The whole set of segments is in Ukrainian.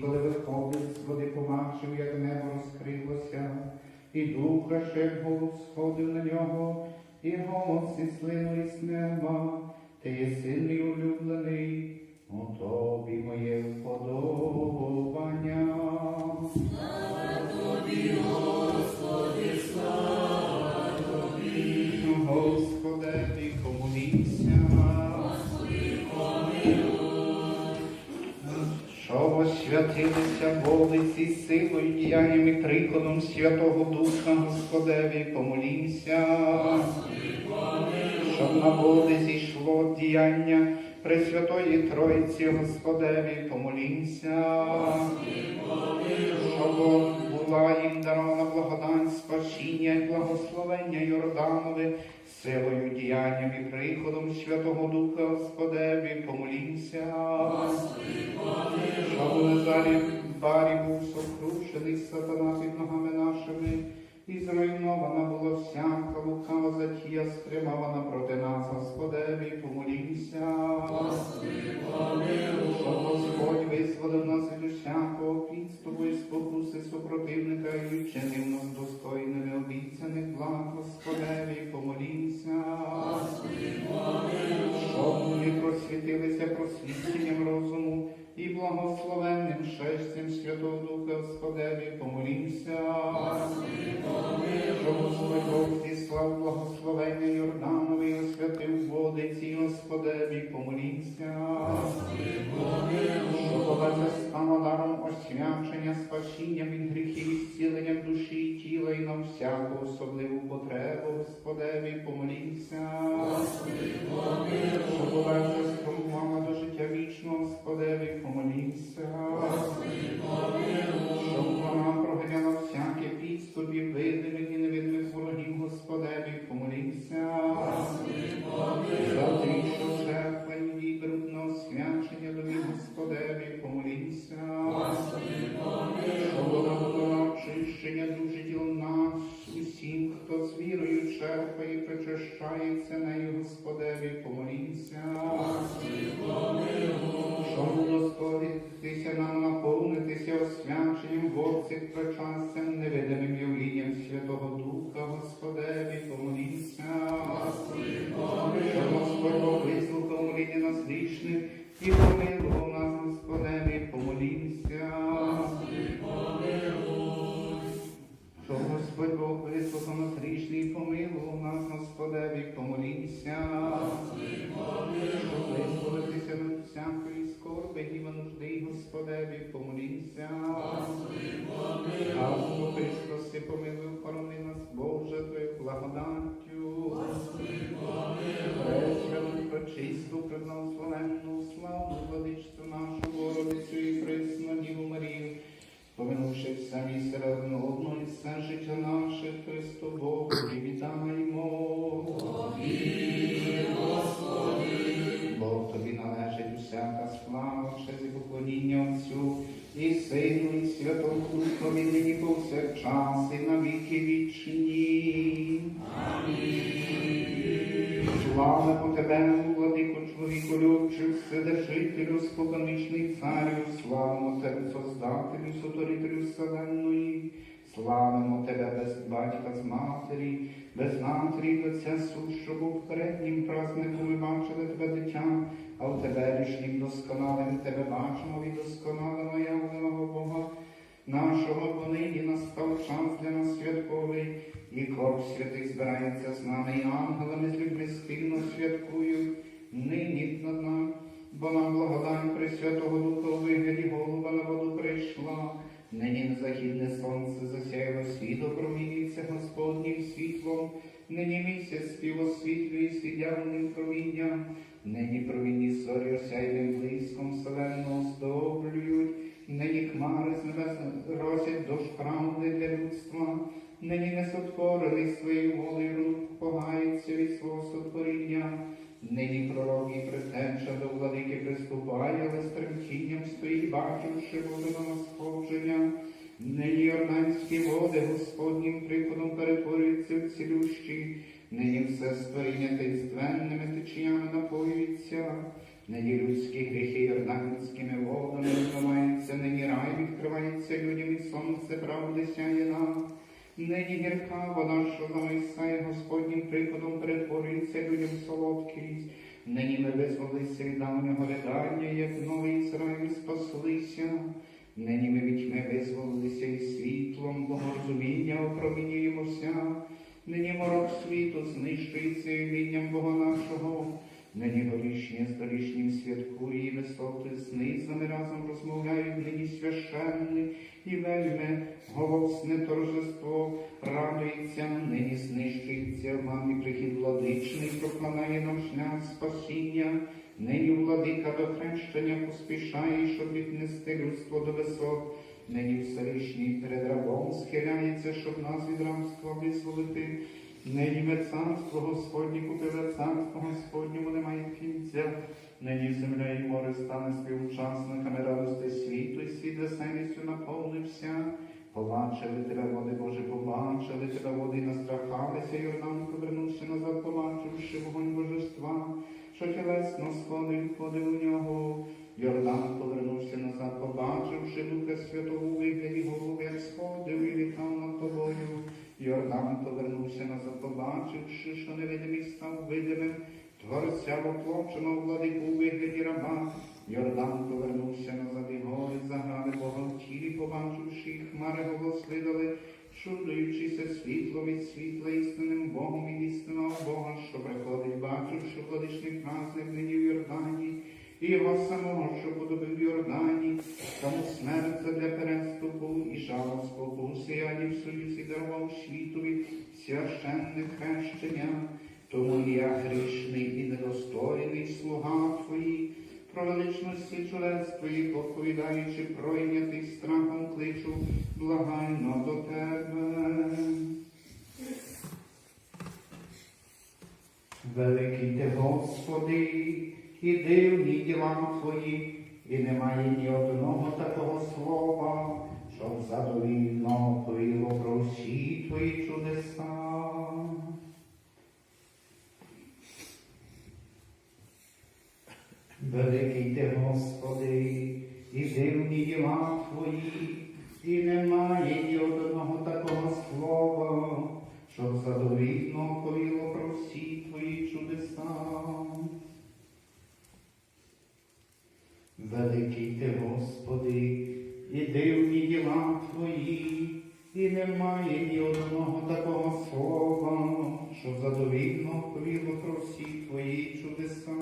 коли виходив з води, побачив, як небо розкрилося, і духа ще голос сходив на нього, і голос і слину із неба, ти є сильний улюблений, у тобі моє вподобання. Що освятилися вулиці силою, діянням і прикладом Святого Духа, Господеві, помолімся. Щоб на води зійшло діяння Пресвятої Троїці, Господеві, помолімся. Щоб була їм дарована благодать, спасіння і благословення Йорданове, силою діянням і приходом Святого Духа Господеві, помолімся. У залі барі був сокрушений сатана під ногами нашими, і зруйнована була всяка лукава затія, стримавана проти нас, Господеві, помолімся. Щоб Господь визволив нас від усякого підступу і спокуси супротивника і вчинив нас достойними обіцяних благ, Господеві, помолімся. Щоб ми просвітилися просвітленням розуму і благословенним шестям Святого Духа, Господеві, помолімся. Щоб Господь Бог зіслав благословення Йорданові, і освятив водиці, Господеві, помолімся. Щоб Бога стала даром освячення, спасіння від гріхів, і зціленням душі і тіла і на всяку особливу потребу, Господеві, помолімся. Щоб Бога життя наше, Христу Богу, і вітаємо. Бог тобі належить усяка слава, честь і поклоніння Отцю і Сину, і Святому Духові, нині повсякчас, і на віки вічні. Славимо тебе, владико, чоловіку любчих, вседержителю, споконвічний царю, славимо тебе, Создателю, сотворителю вселенної, славимо тебе без батька з матері, без матері, і отця сущого, в переднім празднику ми бачили тебе дитя, а в теперішнім досконалим тебе бачимо від досконалого явленого Бога. Нашого понині настав час для нас святковий, і кров святих збирається з нами, і ангелами з людьми спільно святкують, нині над нами, бо нам благодать Пресвятого Духа у вигляді голуба на воду прийшла. Нині західне сонце засяяло світ, опромінюється Господнім світлом, нині місяць співосвітлює свідявним промінням, нині провінні зорі осяйним блиском вселенного здоблюють, нині хмари з небес росять дощ правди для людства, нині несотворений своєю волею рук погається від свого сотворіння. Нині пророк і претенша до владики приступає, але з тремтінням стоїть, бачивши водиного сходження. Нині Йорданські води Господнім приходом перетворюються в цілющі, нині все створіння таїнственними течіями напоюється, нині людські гріхи Йорданськими водами зламаються, нині рай відкривається людям і сонце правди сяє нам. Нині гірка вода, що за Мойсея Господнім приходом перетворюється людям солодкість. Нині ми визволися від давнього ридання, як новий Ізраїль спаслися. Нині ми від тьми визволилися і світлом, богорозуміння опромінюємося. Нині морок світу знищується вмінням Бога нашого. Нині горішнє з святкує, висоти з низами разом розмовляють, нині священний і вельми голосне торжество радується, нині знищується і прихід владичний, прокладає нам шлях спасіння. Нині владика до хрещення поспішає, щоб віднести людство до висот. Нині всевишній перед рабом схиляється, щоб нас від рабства визволити. Нині царство Господнє купили, царство Господньому немає кінця. Нині земля і море стане співучасниками радости світу, і світ веселістю наповнився. Побачили тебе, води Боже, побачили тебе, води, настрахалися, Йордан повернувся назад, побачивши вогонь божества, що тілесно сходив, входив у нього. Йордан повернувся назад, побачивши Духа Святого вигляді голови, як сходив і літав над тобою. Йордан повернувся назад, побачивши, що невидимий став видимим, творця воплоченого владику у вигляді раба. Йордан повернувся назад і гори заграли Бога побачивши їх, хмари голослидали, чудуючися світло від світла істинним Богом і істинного Бога, що приходить, бачивши владичний праздник нині в Йордані, і його самого, що подобив Йордані, тому смерть для переступу і жало спокуси, в союзі дарував світові священне хрещення. Тому я грішний і недостойний слуга твої, про величності чудес твоїх, оповідаючи, пройнятий страхом кличу, благайно до тебе. Великий ти, Господи, і дивні діла Твої, і немає ні одного такого слова, щоб задовільно повіло про всі Твої чудеса. Великий ти, Господи, і дивні діла Твої, і немає ні одного такого слова, щоб задовільно повіло Великий ти, Господи, і дивні діла Твої, і немає ні одного такого слова, щоб задовільно повіло про всі Твої чудеса.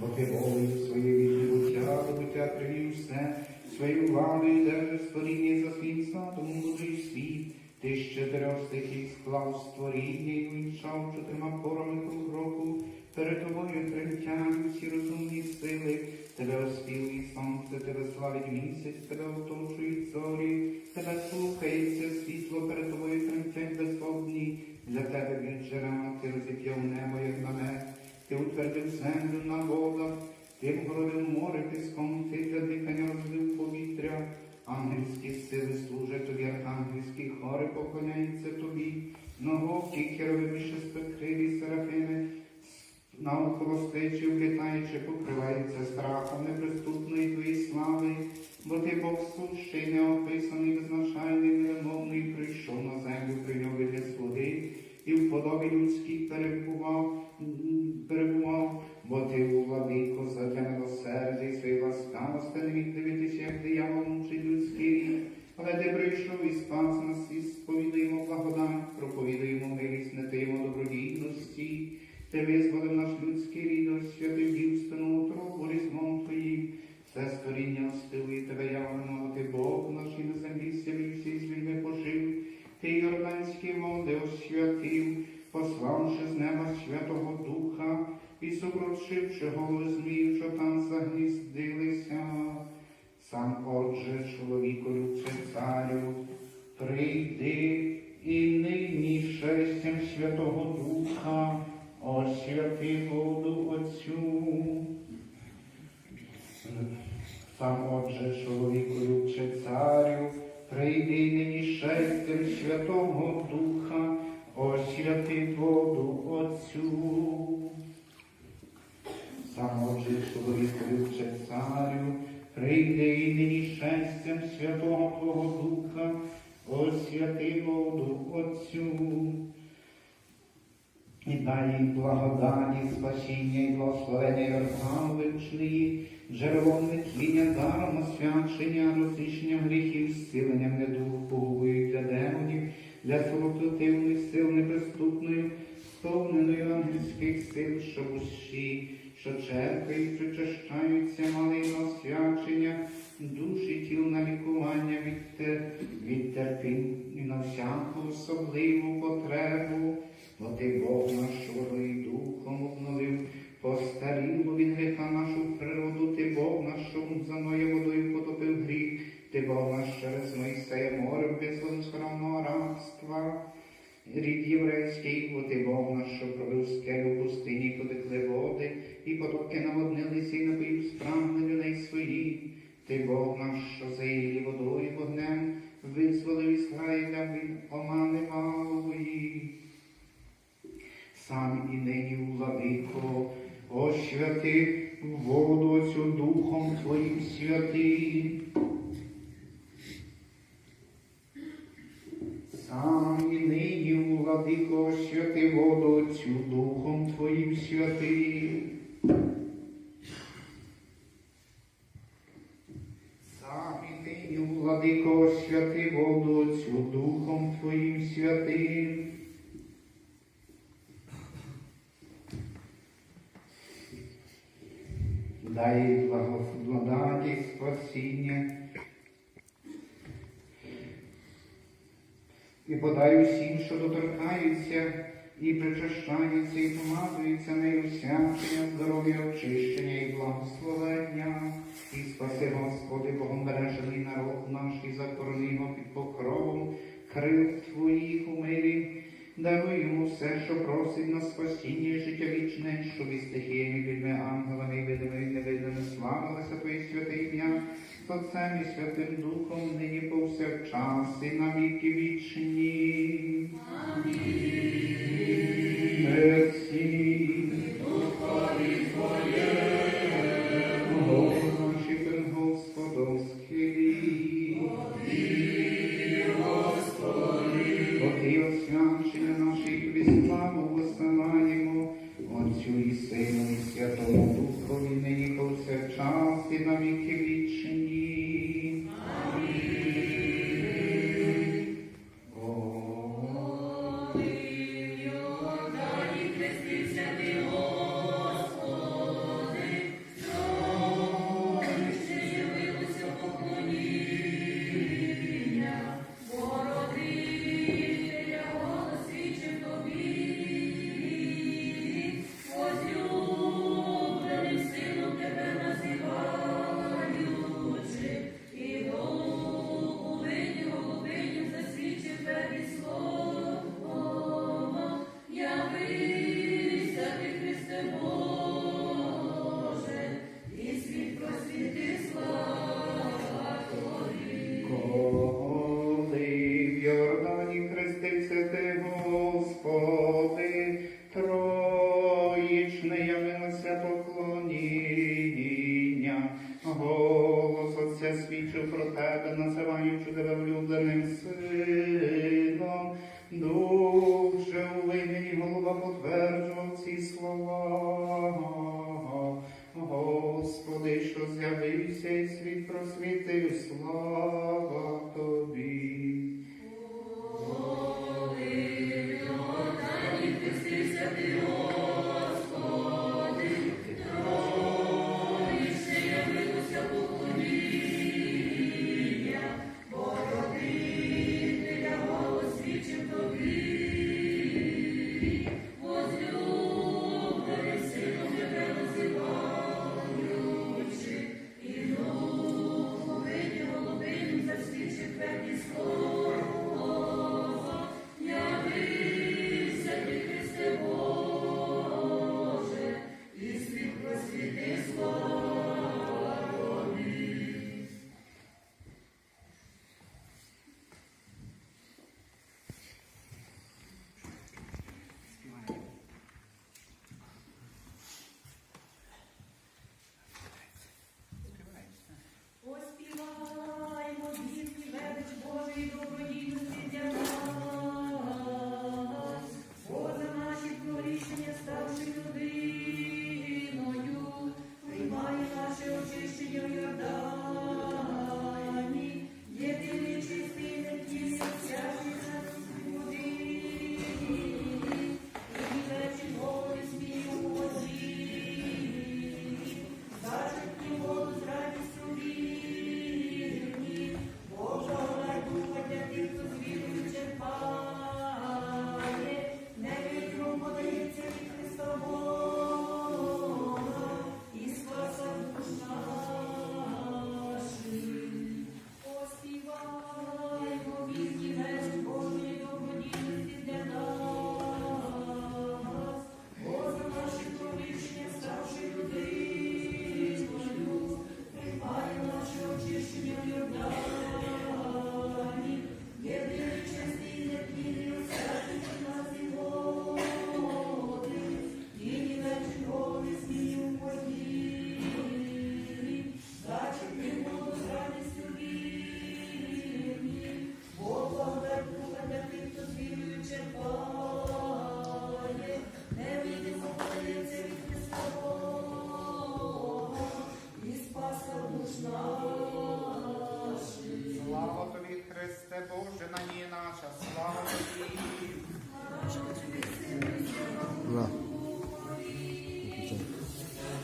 Бо ти волею своє від буття до буття привів все, свою владу і держиш створіння за свій задум мудрий світ. Ти з чотирьох стихій склав створіння і вінчав чотирма порами круг року, перед тобою тремтять всі розумні сили, тебе оспівує сонце, тебе славить місяць, тебе оточують зорі, тебе слухається світло, перед тобою тремтять безодні, для тебе б'ють джерела, ти розіп'яв небо, як намет, ти утвердив землю на водах, ти вгородив море піском, ти для дихання розлив повітря. Ангельські сили служать тобі, архангельські хори поклоняються тобі, многокі херовими шестокрилі серафими, навколо стечі влітаючи, покриваються страхом неприступної твої слави, бо ти Бог сущий, неописаний, беззначальний, невимовний, прийшов на землю, прийняв для слуги, і в подобі людській перебував, перебував, бо ти у владико задля милосердя і своєї ласкавості не міг дивитися, як диявол мучить людський рід. Але ти прийшов і спас нас, і сповідуємо благодать, проповідуємо милість, не даємо добродійності. Ти визволив наш людський рід, освятив дівственну утробу різьмом твоїм. Все створіння остилує тебе явлено, ти Бог наш і на землі сім'ї всі з людьми пожив. Ти Йорданські води освятив, пославши з неба Святого Духа і сокрушивши голови змію, що там загніздилися. Сам отже, чоловіку любче царю, прийди і нині шестям Святого Духа, освяти воду Отцю. Сам отже, чоловіку любче царю, прийди нині шестям Святого Духа, освяти воду Отцю. Сам отже, чоловіку любче царю, прийди нині шестям Святого Твого Духа, освяти воду Отцю. І дай їм благодані, спасіння і благословення Йордан вичної, джерелом нетління, даром освячення, розрішення гріхів, зціленням недух, погубою для демонів, для супротивних сил неприступною, сповненою ангельських сил, що усі, що черпають, причащаються малим освячення, душі тіл на лікування від, від терпінь і на всяку особливу потребу. Бо ти Бог наш водою духом обновив, постаріло від гріха нашу природу, ти Бог наш, що за мною водою потопив гріх, ти Бог наш через Мойсея море визволив з храмного рабства. Рід єврейський, бо ти Бог наш, що пробив скелю в пустині, потекли води, і потоки наводнилися і напоїв спрагне людей своїх. Ти Бог наш, що за її водою вогнем визволив Ізраїля від омани малої. Сам і нині, владико, освяти воду цю духом Твоїм святим. Сам і нині, владико, освяти воду цю духом Твоїм святим. Владико, освяти воду цю духом Твоїм святим. Дай благодаті, спасіння. І подай усім, що доторкаються, і причащаються, і помазуються нею свячення, здоров'я, очищення і благословення. І спаси, Господи, Богом бережений народ наш, і закорони його під покровом крил Твоїх у мирі. Даруй йому все, що просить на спасіння життя вічне, щоб і стихіями, людьми, ангелами, і Отцем і Святим Духом, нині повсякчас, і на віки вічні. Амінь.